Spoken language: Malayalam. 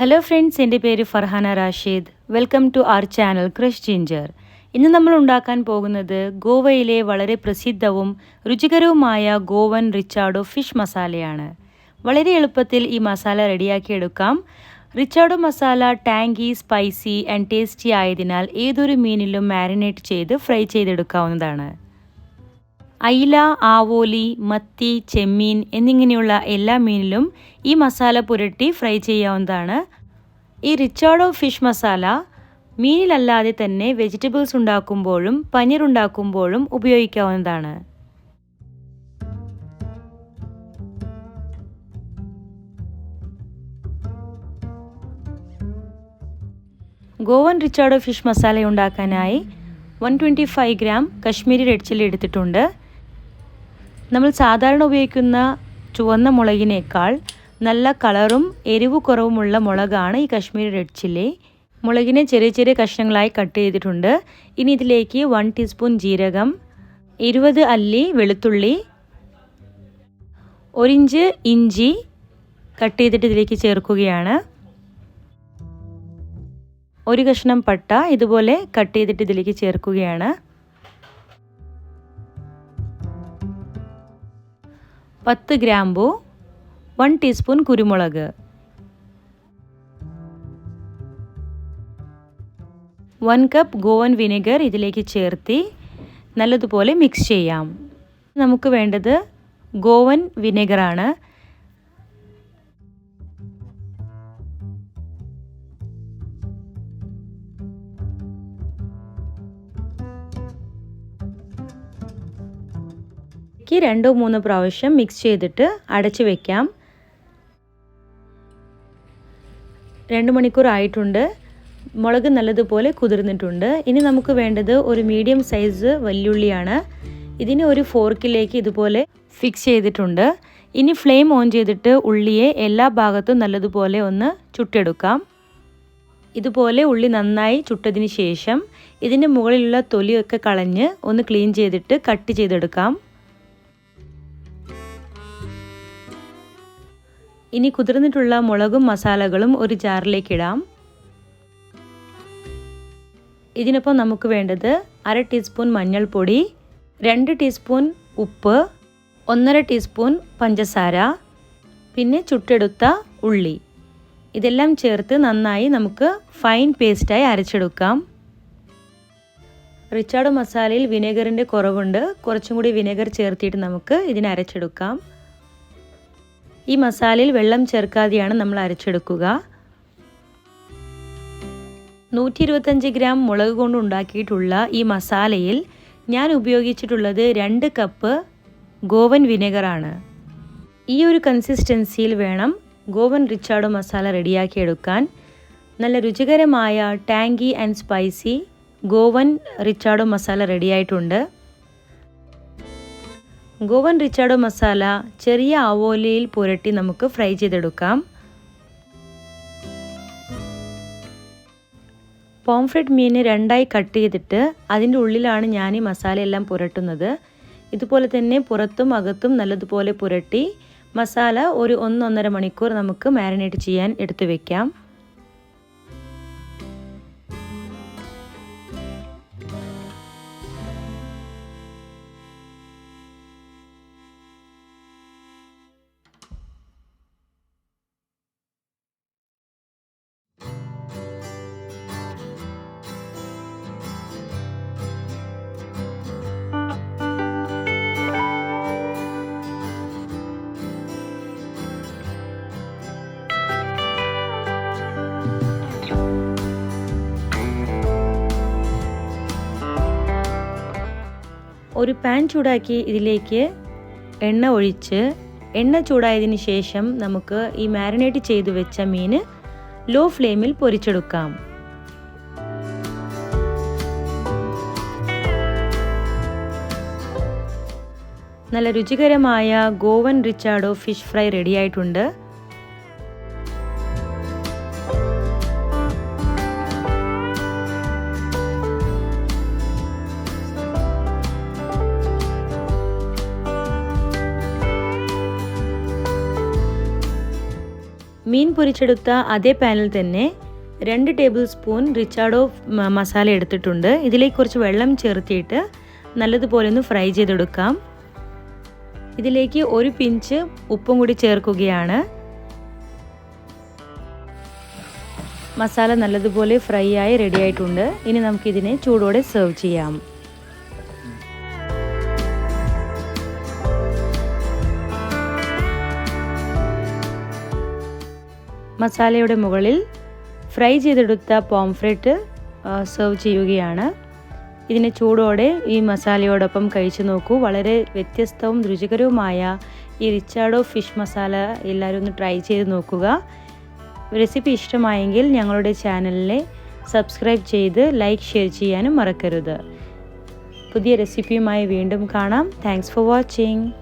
ഹലോ ഫ്രണ്ട്സ് എന്റെ പേര് Farhana Rashid. Welcome to our channel crush ginger ഇന്ന് നമ്മൾ ഉണ്ടാക്കാൻ പോകുന്നത് ഗോവയിലെ വളരെ പ്രസിദ്ധവും രുചികരവുമായ ഗോവൻ റിച്ചാർഡോ ഫിഷ് മസാലയാണ്. വളരെ എളുപ്പത്തിൽ ഈ masala റെഡിയാക്കിയെടുക്കാം. Recheado masala tangy spicy and tasty ആയതിനാൽ ഏതൊരു മീനിലും മാരിനേറ്റ് ചെയ്ത് ഫ്രൈ ചെയ്തെടുക്കാവുന്നതാണ്. അയില ആവോലി മത്തി ചെമ്മീൻ എന്നിങ്ങനെയുള്ള എല്ലാ മീനിലും ഈ മസാല പുരട്ടി ഫ്രൈ ചെയ്യാവുന്നതാണ്. ഈ റിച്ചാർഡോ ഫിഷ് മസാല മീനിലല്ലാതെ തന്നെ വെജിറ്റബിൾസ് ഉണ്ടാക്കുമ്പോഴും പനീർ ഉണ്ടാക്കുമ്പോഴും ഉപയോഗിക്കാവുന്നതാണ്. Goan recheado fish masala ഉണ്ടാക്കാനായി one twenty five gram Kashmiri red chilli എടുത്തിട്ടുണ്ട്. നമ്മൾ സാധാരണ ഉപയോഗിക്കുന്ന ചുവന്ന മുളകിനേക്കാൾ നല്ല കളറും എരിവ് കുറവുമുള്ള മുളകാണ് ഈ കശ്മീരി റെഡ് ചില്ലി. മുളകിനെ ചെറിയ ചെറിയ കഷ്ണങ്ങളായി കട്ട് ചെയ്തിട്ടുണ്ട്. ഇനി ഇതിലേക്ക് വൺ ടീസ്പൂൺ ജീരകം ഇരുപത് അല്ലി വെളുത്തുള്ളി ഒരിഞ്ച് ഇഞ്ചി കട്ട് ചെയ്തിട്ട് ഇതിലേക്ക് ചേർക്കുകയാണ്. ഒരു കഷ്ണം പട്ട ഇതുപോലെ കട്ട് ചെയ്തിട്ട് ഇതിലേക്ക് ചേർക്കുകയാണ്. പത്ത് ഗ്രാമ്പു വൺ ടീസ്പൂൺ കുരുമുളക്. വൺ കപ്പ് ഗോവൻ വിനെഗർ ഇതിലേക്ക് ചേർത്തി നല്ലതുപോലെ മിക്സ് ചെയ്യാം. നമുക്ക് വേണ്ടത് ഗോവൻ വിനെഗറാണ്. ഇതിലേക്ക് രണ്ടോ മൂന്നോ പ്രാവശ്യം മിക്സ് ചെയ്തിട്ട് അടച്ചു വെക്കാം. രണ്ട് മണിക്കൂർ ആയിട്ടുണ്ട്. മുളക് നല്ലതുപോലെ കുതിർന്നിട്ടുണ്ട്. ഇനി നമുക്ക് വേണ്ടത് ഒരു മീഡിയം സൈസ് വല്യുള്ളിയാണ്. ഇതിനെ ഒരു ഫോർക്കിലേക്ക് ഇതുപോലെ ഫിക്സ് ചെയ്തിട്ടുണ്ട്. ഇനി ഫ്ലെയിം ഓൺ ചെയ്തിട്ട് ഉള്ളിയെ എല്ലാ ഭാഗത്തും നല്ലതുപോലെ ഒന്ന് ചുട്ടെടുക്കാം. ഇതുപോലെ ഉള്ളി നന്നായി ചുട്ടതിന് ശേഷം ഇതിന്റെ മുകളിലുള്ള തൊലിയൊക്കെ കളഞ്ഞ് ഒന്ന് ക്ലീൻ ചെയ്തിട്ട് കട്ട് ചെയ്തെടുക്കാം. ഇനി കുതിർന്നിട്ടുള്ള മുളകും മസാലകളും ഒരു ജാറിലേക്ക് ഇടാം. ഇതിനൊപ്പം നമുക്ക് വേണ്ടത് അര ടീസ്പൂൺ മഞ്ഞൾപ്പൊടി രണ്ട് ടീസ്പൂൺ ഉപ്പ് ഒന്നര ടീസ്പൂൺ പഞ്ചസാര പിന്നെ ചുട്ടെടുത്ത ഉള്ളി. ഇതെല്ലാം ചേർത്ത് നന്നായി നമുക്ക് ഫൈൻ പേസ്റ്റായി അരച്ചെടുക്കാം. റിച്ചാർഡ് മസാലയിൽ വിനെഗറിന്റെ കുറവുണ്ട്. കുറച്ചും കൂടി വിനെഗർ ചേർത്തിട്ട് നമുക്ക് ഇതിനെ അരച്ചെടുക്കാം. ഈ മസാലയിൽ വെള്ളം ചേർക്കാതെയാണ് നമ്മൾ അരച്ചെടുക്കുക. നൂറ്റി ഇരുപത്തഞ്ച് ഗ്രാം മുളക് കൊണ്ട് ഉണ്ടാക്കിയിട്ടുള്ള ഈ മസാലയിൽ ഞാൻ ഉപയോഗിച്ചിട്ടുള്ളത് രണ്ട് കപ്പ് ഗോവൻ വിനെഗറാണ്. ഈ ഒരു കൺസിസ്റ്റൻസിയിൽ വേണം ഗോവൻ റിച്ചാർഡോ മസാല റെഡിയാക്കിയെടുക്കാൻ നല്ല രുചികരമായ tangy and spicy Goan recheado masala റെഡിയായിട്ടുണ്ട്. ഗോവൻ റിച്ചാർഡോ മസാല ചെറിയ അവോലയിൽ പുരട്ടി നമുക്ക് ഫ്രൈ ചെയ്തെടുക്കാം. പോംഫ്രെഡ് മീൻ രണ്ടായി കട്ട് ചെയ്തിട്ട് അതിന്റെ ഉള്ളിലാണ് ഞാൻ ഈ മസാലയെല്ലാം പുരട്ടുന്നത്. ഇതുപോലെ തന്നെ പുറത്തും അകത്തും നല്ലതുപോലെ പുരട്ടി മസാല ഒരു ഒന്നൊന്നര മണിക്കൂർ നമുക്ക് മാരിനേറ്റ് ചെയ്യാൻ എടുത്തു വെക്കാം. ഒരു പാൻ ചൂടാക്കി ഇതിലേക്ക് എണ്ണ ഒഴിച്ച് എണ്ണ ചൂടായതിന് ശേഷം നമുക്ക് ഈ മാരിനേറ്റ് ചെയ്തു വെച്ച മീൻ ലോ ഫ്ലെയിമിൽ പൊരിച്ചെടുക്കാം. നല്ല രുചികരമായ ഗോവൻ റിച്ചാർഡോ ഫിഷ് ഫ്രൈ റെഡിയായിട്ടുണ്ട് മീൻ പൊരിച്ചെടുത്ത അതേ പാനിൽ തന്നെ രണ്ട് ടേബിൾ സ്പൂൺ റിച്ചാർഡോ മസാല എടുത്തിട്ടുണ്ട്. ഇതിലേക്ക് കുറച്ച് വെള്ളം ചേർത്തിയിട്ട് നല്ലതുപോലെ ഒന്ന് ഫ്രൈ ചെയ്തെടുക്കാം. ഇതിലേക്ക് ഒരു പിഞ്ച് ഉപ്പും കൂടി ചേർക്കുകയാണ്. മസാല നല്ലതുപോലെ ഫ്രൈ ആയി റെഡി ആയിട്ടുണ്ട്. ഇനി നമുക്കിതിനെ ചൂടോടെ സെർവ് ചെയ്യാം. മസാലയുടെ മുകളിൽ ഫ്രൈ ചെയ്തെടുത്ത പോംഫ്രെറ്റ് സെർവ് ചെയ്യുകയാണ്. ഇതിനെ ചൂടോടെ ഈ മസാലയോടൊപ്പം കഴിച്ചു നോക്കൂ. വളരെ വ്യത്യസ്തവും രുചികരവുമായ ഈ റിച്ചാർഡോ ഫിഷ് മസാല എല്ലാവരും ഒന്ന് ട്രൈ ചെയ്ത് നോക്കുക. റെസിപ്പി ഇഷ്ടമായെങ്കിൽ ഞങ്ങളുടെ ചാനലിനെ സബ്സ്ക്രൈബ് ചെയ്ത് ലൈക്ക് ഷെയർ ചെയ്യാനും മറക്കരുത്. പുതിയ റെസിപ്പിയുമായി വീണ്ടും കാണാം. Thanks for watching